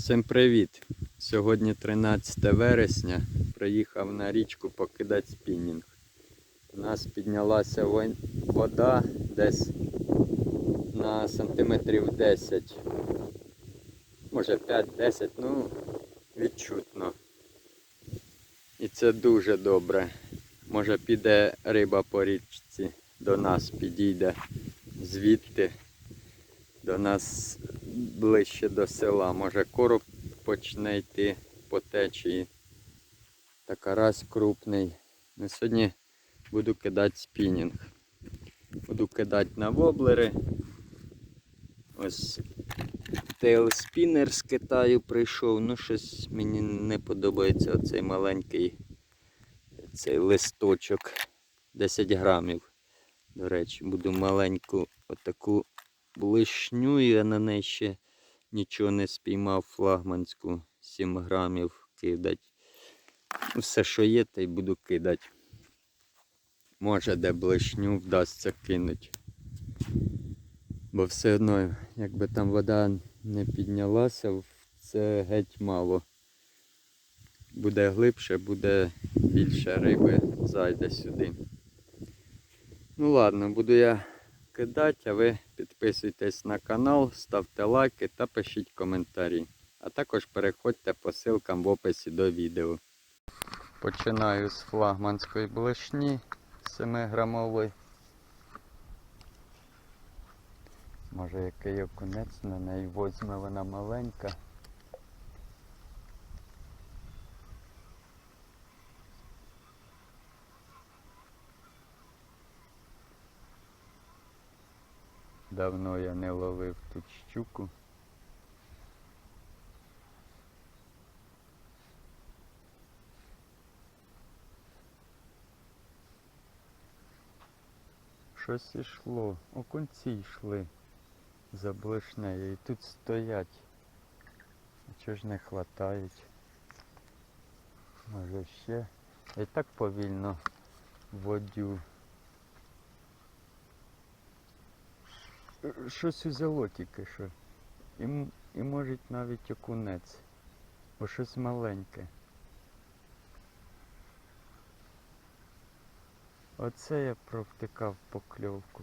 Всім привіт! Сьогодні 13 вересня. Приїхав на річку покидати спінінг. У нас піднялася вода десь на сантиметрів 10. Може 5-10, ну відчутно. І це дуже добре. Може піде риба по річці, до нас підійде звідти до нас ближче до села. Може короб почне йти по течії. Та карась крупний. Ну, сьогодні буду кидати спінінг. Буду кидати на воблери. Ось тейл спінер з Китаю прийшов. Ну, щось мені не подобається оцей маленький цей листочок. 10 грамів. До речі, буду маленьку отаку блишню, я на неї ще нічого не спіймав флагманську 7 грамів кидать. Все, що є, та й буду кидати. Може, де блишню вдасться кинуть. Бо все одно, якби там вода не піднялася, це геть мало. Буде глибше, буде більше риби зайде сюди. Ну ладно, буду я кидати, а ви підписуйтесь на канал, ставте лайки та пишіть коментарі. А також переходьте по ссылкам в описі до відео. Починаю з флагманської блешні 7 грамової. Може який окунець на неї возьме, вона маленька. Давно я не ловив тут щуку. Щось ішло, окунці йшли за блишнею і тут стоять. А чого ж не хватають? Може ще. Я і так повільно водю. Щось узяло тільки що. І, і може навіть окунець. Бо щось маленьке. Оце я провтикав покльовку.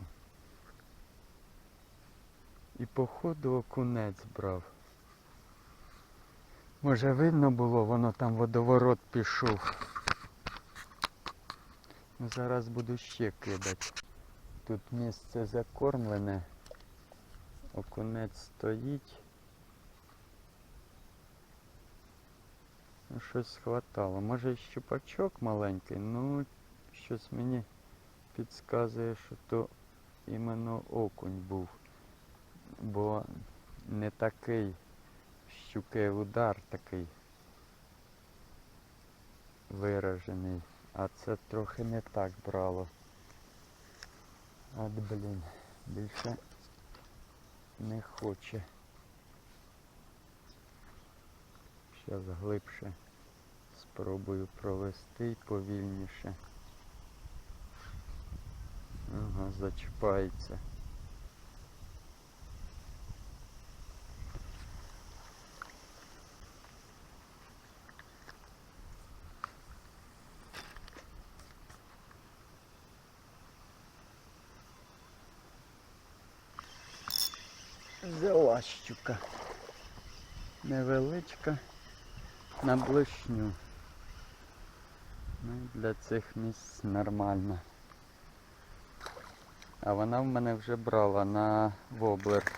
І походу окунець брав. Може видно було, воно там водоворот пішов. Ну, Зараз буду ще кидати. Тут місце закормлене. Окунець стоїть. Ну, щось схватало. Може щупачок маленький, ну щось мені підказує, що то іменно окунь був. Бо не такий щуки удар такий виражений. А це трохи не так брало. От блін, більше не хоче. Зараз глибше спробую провести повільніше. Ага, зачіпається. Взяла щука. Невеличка на блишню. Ну, для цих місць нормально. А вона в мене вже брала на воблер.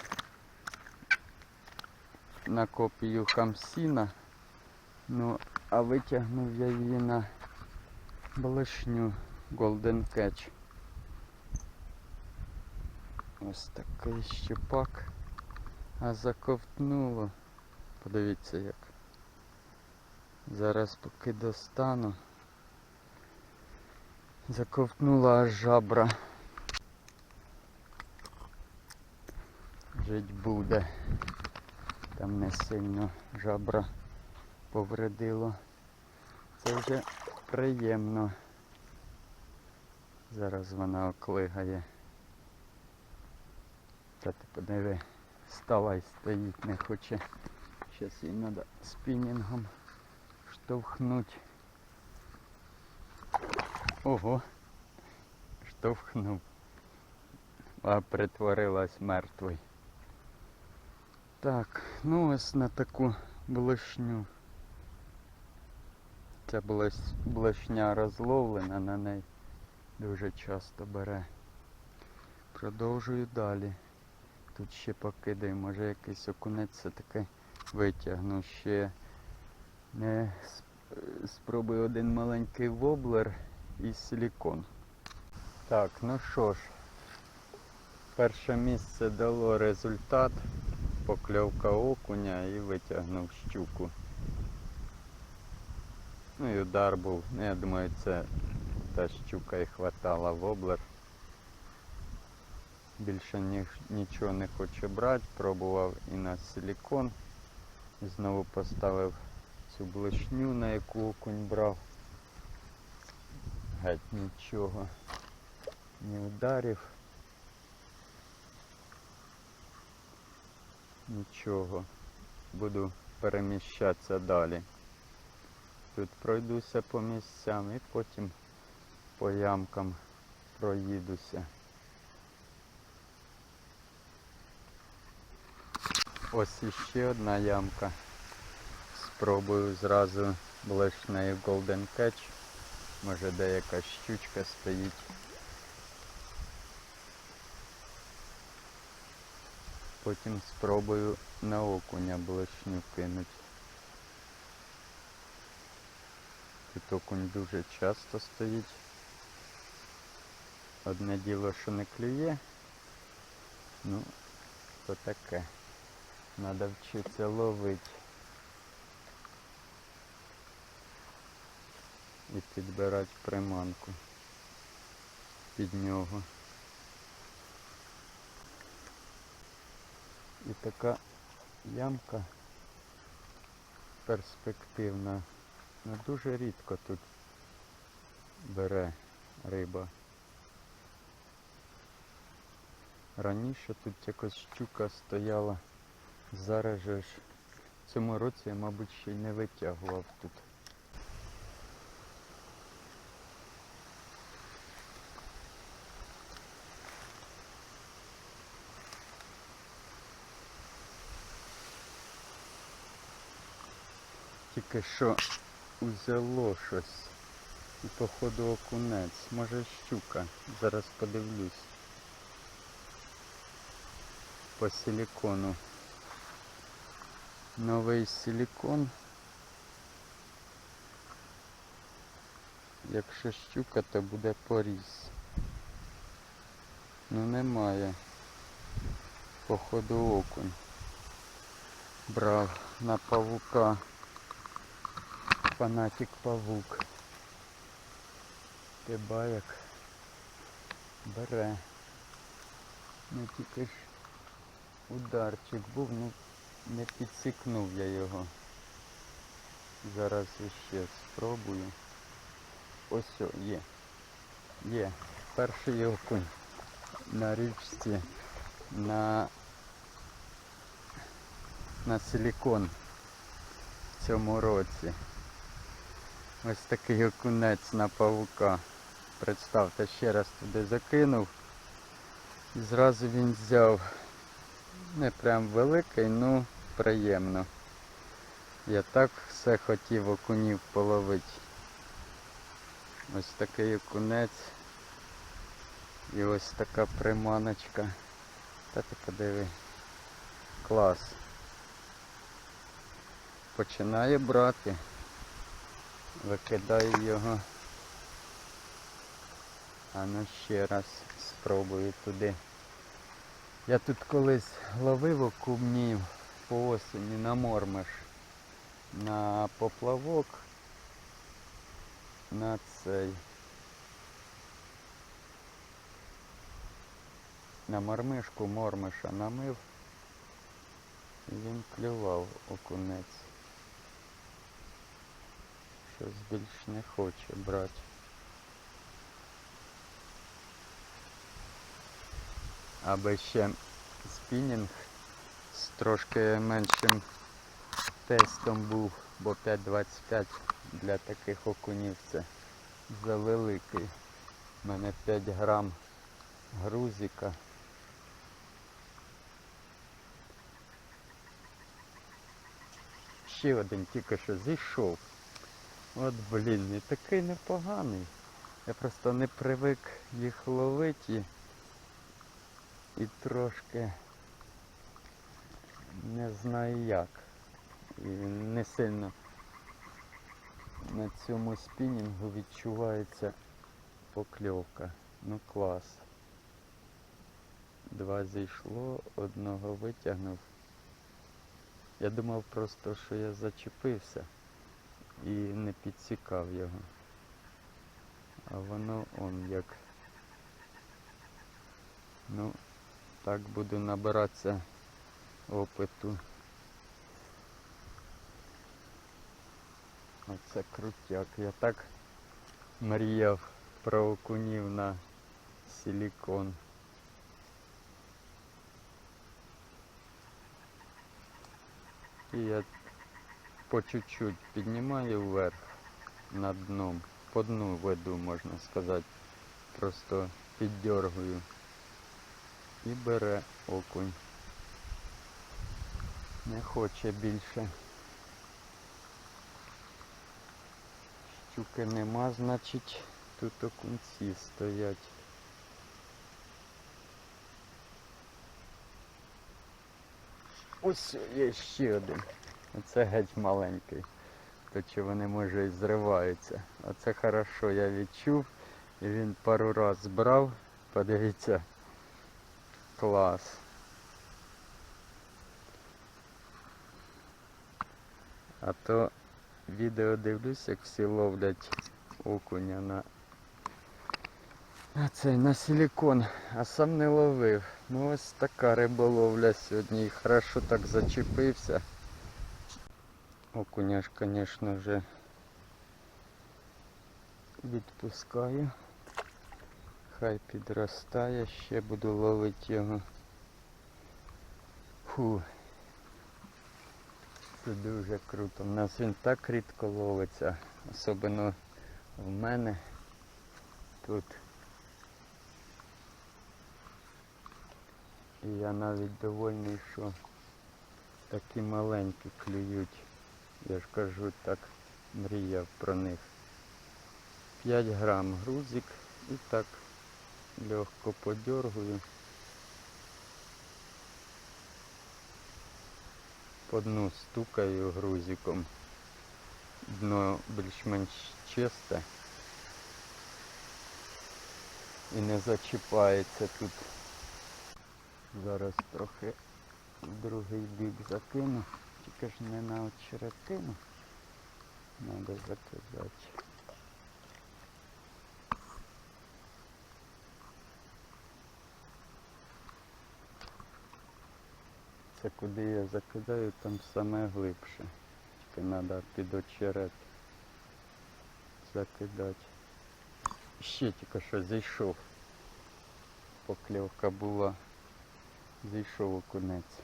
На копію хамсіна. Ну, а витягнув я її на блишню Golden Catch. Ось такий щепак. А заковтнуло. Подивіться як. Зараз поки достану. Заковтнула аж жабра. Жить буде. Там не сильно жабра повредило. Це вже приємно. Зараз вона оклигає. Та ти подиви, вставай, стоїть, не хоче Зараз її треба спінінгом штовхнути. Ого. Штовхнув. А притворилась мертвою. Так, ну ось на таку блешню. Ця блешня розловлена, на неї дуже часто бере. Продовжую далі. Тут ще покидаю, може якийсь окунець все-таки витягну. Ще не спробую один маленький воблер і силікон. Так, ну що ж, перше місце дало результат. Покльовка окуня і витягнув щуку. Ну і удар був. Ну, я думаю, це та щука і хватала воблер. Більше ні, нічого не хоче брати, пробував і на силікон. Знову поставив цю блешню, на яку окунь брав. Геть нічого. Ні ударів. Нічого. Буду переміщатися далі. Тут пройдуся по місцям і потім по ямкам проїдуся. Ось іще одна ямка. Спробую зразу блешнею Golden Catch. Може деяка щучка стоїть. Потім спробую на окуня блешню кинуть. Тут окунь дуже часто стоїть. Одне діло, що не клює. Ну, то таке. Надо вчитися ловити. І підбирати приманку під нього. І така ямка перспективна. Ну дуже рідко тут бере риба. Раніше тут якось щука стояла. Зараз же ж в цьому році я, мабуть, ще й не витягував тут. Тільки що узяло щось. І походу окунець. Може щука. Зараз подивлюсь. По силікону. Новий силікон. Якщо щука, то буде поріз. Ну немає. Походу окунь. Брав на павука. Фанатик павук. Тибаяк бере. Ну тільки ж ударчик був, ну не підсікнув я його. Зараз іще спробую. Ось о, є. Є. Перший окунь на річці на, на силікон в цьому році. Ось такий окунець на павука. Представте, ще раз туди закинув. І зразу він взяв. Не прям великий, ну приємно. Я так все хотів окунів половити. Ось такий окунець. І ось така приманочка. Та ти подиви. Клас. Починає брати. Викидаю його. А ну ще раз спробую туди. Я тут колись ловив окунів по осені на мормиш. На поплавок. На цей. На мормишку мормиша намив. І він клював окунець. Щось більш не хоче брати. Аби ще спінінг з трошки меншим тестом був, бо 5,25 для таких окунів це завеликий. У мене 5 грам грузика. Ще один тільки що зійшов. От блін, і такий непоганий. Я просто не привик їх ловити і, і трошки не знаю як. І не сильно на цьому спінінгу відчувається покльовка. Ну клас. Два зійшло, одного витягнув. Я думав просто, що я зачепився і не підсікав його. А воно он як. Ну, так буду набиратися опиту. Оце крутяк. Я так мріяв про окунів на силікон. І я по чуть-чуть піднімаю вверх над дном. По дну веду, можна сказати. Просто піддергую. І бере окунь. Не хоче більше. Щуки нема, значить тут окунці стоять. Ось є ще один. Оце геть маленький. То чи вони може і зриваються. Оце хорошо я відчув. І він пару раз брав. Подивіться. Клас. А то відео дивлюсь, як всі ловлять окуня на, на цей на силікон, а сам не ловив. Ну ось така риболовля сьогодні і хорошо так зачепився. Окуня ж, звісно, вже відпускаю. Хай підростає, ще буду ловити його. Фу. Це дуже круто. У нас він так рідко ловиться, особливо в мене тут. І я навіть довольний, що такі маленькі клюють. Я ж кажу, так мріяв про них. 5 грам грузик і так легко подергую. По дну стукаю грузиком. Дно більш-менш чисте і не зачіпається тут. Зараз трохи другий бік закину, тільки ж не на очеретину. Треба закидати. Це куди я закидаю, там саме глибше. Тільки треба під очерет закидати. Ще тільки що зійшов. Покльовка була. Зійшов окунець.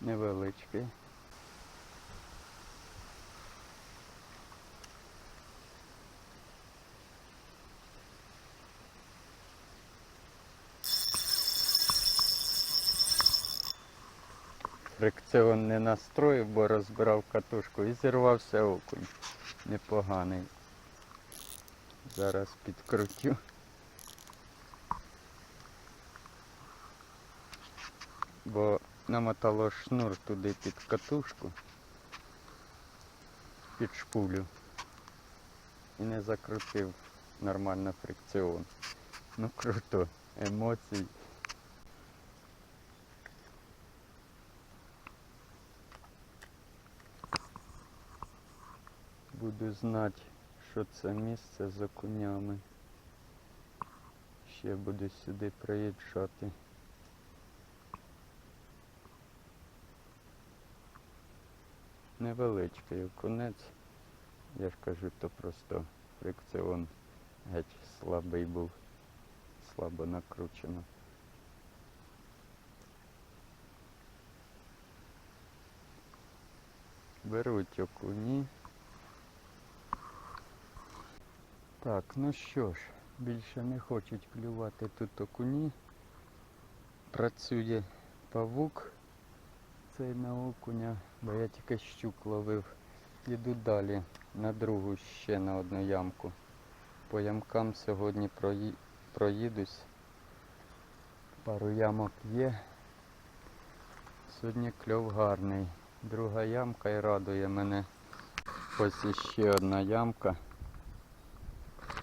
Невеличкий. Фрикціон не настроїв, бо розбирав катушку і зірвався окунь. Непоганий. Зараз підкрутю. Бо намотало шнур туди під катушку, під шпулю. І не закрутив нормально фрикціон. Ну круто, емоцій. Буду знати, що це місце з окунями. Ще буду сюди приїжджати. Невеличкий окунець. Я ж кажу, то просто фрикціон геть слабий був, слабо накручено. Беруть окуні. Так, ну що ж, більше не хочуть клювати тут окуні. Працює павук цей на окуня, бо я тільки щук ловив. Іду далі на другу ще на одну ямку. По ямкам сьогодні прої... проїдусь. Пару ямок є. Сьогодні кльов гарний. Друга ямка і радує мене. Ось іще одна ямка.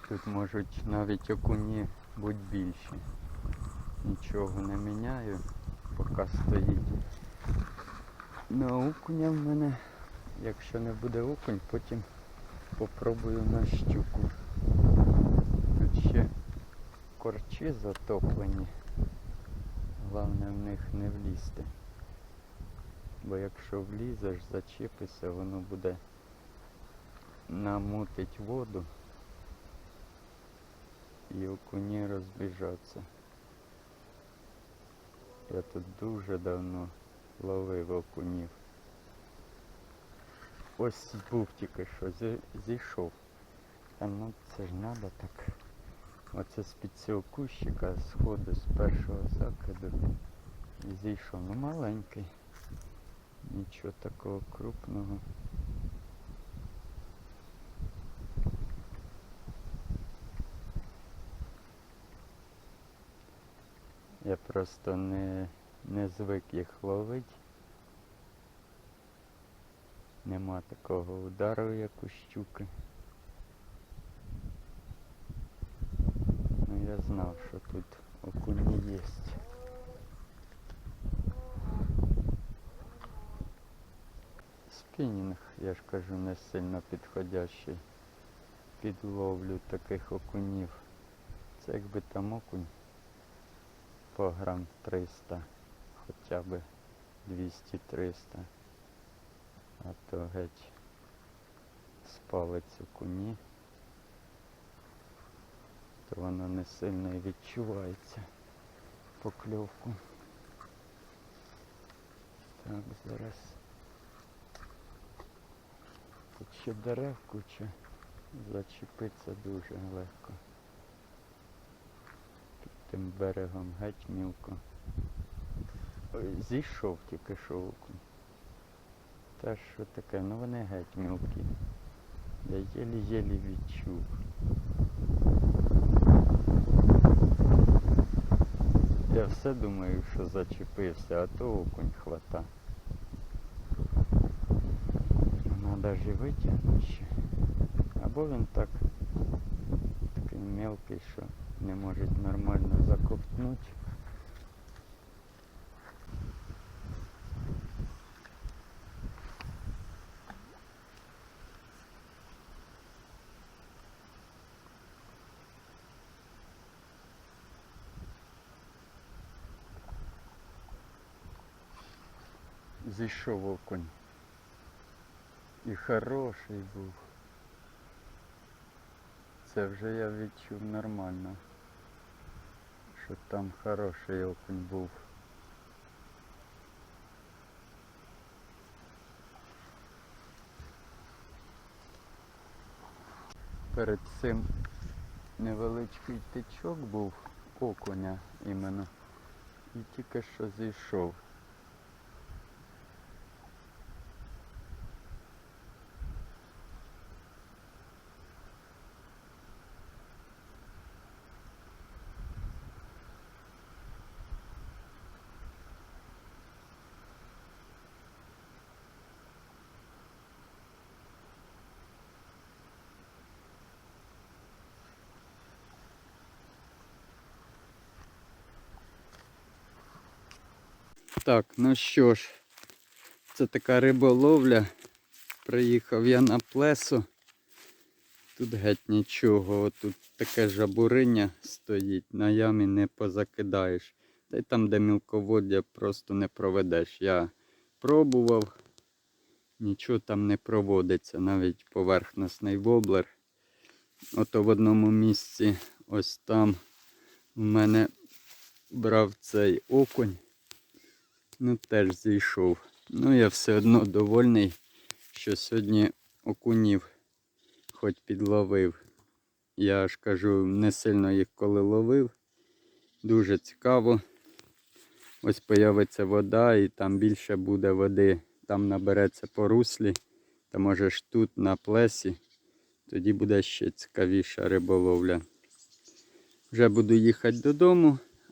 Тут можуть навіть окуні бути більші. Нічого не міняю, поки стоїть. На окуня в мене, якщо не буде окунь, потім попробую на щуку. Тут ще корчі затоплені. Головне в них не влізти. Бо якщо влізеш, зачепишся, воно буде намутить воду і окуні розбіжаться. Я тут дуже давно ловив окунів. Ось був тільки що, зі- зійшов. Та ну це ж треба так. Оце з-під цього кущика сходу з першого закиду зійшов. Ну маленький. Нічого такого крупного. Я просто не, не звик їх ловити. Нема такого удару, як у щуки. Ну я знав, що тут окуні є. Спінінг, я ж кажу, не сильно підходящий під ловлю таких окунів. Це якби там окунь по грам 300, хоча б 200-300. А то геть спалить окуні, то воно не сильно і відчувається покльовку. Так, зараз. Тут ще дерев куча, зачепиться дуже легко. Тим берегом геть мілко. Ой, зійшов тільки окунь. Та що таке, ну вони геть мілкі. Я єлі-єлі відчув. Я все думаю, що зачепився, а то окунь хвата. Надо ж витягнути ще. Або він так такий мелкий, що не може нормально заковтнути. Зійшов окунь. І хороший був. Це вже я відчув нормально. Що там хороший окунь був. Перед цим невеличкий течок був окуня іменно. І тільки що зійшов. Так, ну що ж, це така риболовля. Приїхав я на плесу. Тут геть нічого. Тут таке жабуриння стоїть, на ямі не позакидаєш. Та й там, де мілководдя, просто не проведеш. Я пробував, нічого там не проводиться, навіть поверхностний воблер. Ото в одному місці, ось там у мене брав цей окунь. Ну теж зійшов. Ну я все одно довольний. що сьогодні окунів хоч підловив. Я ж кажу, не сильно їх коли ловив. Дуже цікаво. Ось появиться вода і там більше буде води. Там набереться по руслі. Та може ж тут на плесі. Тоді буде ще цікавіша риболовля. Вже буду їхати додому,